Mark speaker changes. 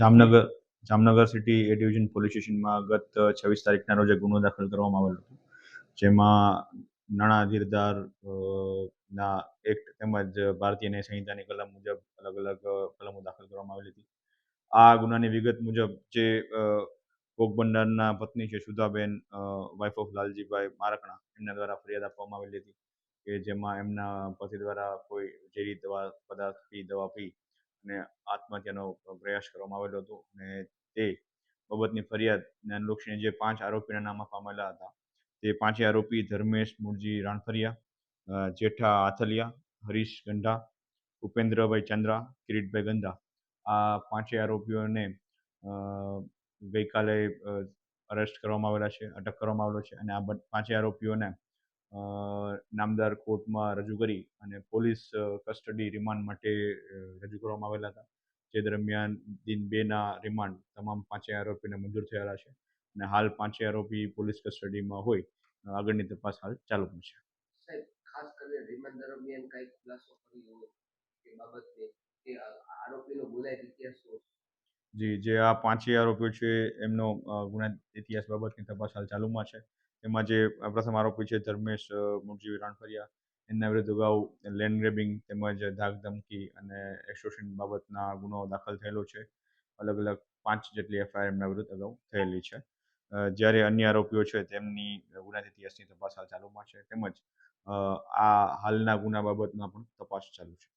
Speaker 1: Jamnagar Jamnagar city A division police સ્ટેશનમાં ગત છવ્વીસ તારીખના રોજ ગુનો દાખલ કરવામાં આવેલો હતો. જેમાં નાણાં ધીરદાર ના એક્ટ તેમજ ભારતીય ન્યાય સંહિતાની કલમ મુજબ અલગ અલગ કલમો દાખલ કરવામાં આવેલી હતી. આ ગુનાની વિગત મુજબ જે ભોગ પત્ની છે સુધાબેન વાઇફ ઓફ લાલજીભાઈ મારકણા એમના દ્વારા ફરિયાદ આપવામાં આવેલી હતી કે જેમાં એમના પતિ દ્વારા કોઈ ઝેરી દવા પદાર્થ, પી, દવા પી અને આત્મહત્યાનો પ્રયાસ કરવામાં આવેલો હતો અને તે બાબતની ફરિયાદ અનુલક્ષીને જે પાંચ આરોપીના નામ આપવામાં આવેલા હતા, તે પાંચે આરોપી ધર્મેશ મૂળજી રાણફરિયા જેઠા આથલિયા, હરીશ ગંઢા ઉપેન્દ્રભાઈ ચંદ્રા, કિરીટભાઈ ગંધા આ પાંચે આરોપીઓને ગઈકાલે અરેસ્ટ કરવામાં આવેલા છે, અટક કરવામાં આવેલો છે અને આ પાંચે આરોપીઓને નામદાર કોર્ટમાં રજૂ કરી અને પોલીસ કસ્ટડી રિમાન્ડ માટે રજૂ કરવામાં આવેલા હતા. જે દરમિયાન દિન બેના રિમાન્ડ તમામ પાંચેય આરોપીને મંજૂર થયેલા છે અને હાલ પાંચે આરોપી પોલીસ કસ્ટડીમાં હોય આગળની તપાસ હાલ ચાલુ છે.
Speaker 2: ખાસ કરીને રિમાન્ડ દરમિયાન કઈ ખુલાસો કર્યો કે બાબતે કે આરોપીનો ગુનાહિત ઇતિહાસ શું છે?
Speaker 1: જી જે આ પાંચેય આરોપીઓ છે એમનો ગુના ઇતિહાસ બાબતની તપાસ હાલ ચાલુમાં છે. એમાં જે પ્રથમ આરોપી છે, ધર્મેશ મુળજી રાણફરિયા એમના વિરુદ્ધ અગાઉ લેન્ડ ગ્રેબિંગ તેમજ ધાક ધમકી અને એક્સટોર્શન બાબતના ગુનો દાખલ થયેલો છે. અલગ અલગ પાંચ જેટલી એફઆઈઆર એમના વિરુદ્ધ અગાઉ થયેલી છે. જ્યારે અન્ય આરોપીઓ છે, તેમની ગુનાથી ઇતિહાસની તપાસ હાલ ચાલુમાં છે, તેમજ આ હાલના ગુના બાબતમાં પણ તપાસ ચાલુ છે.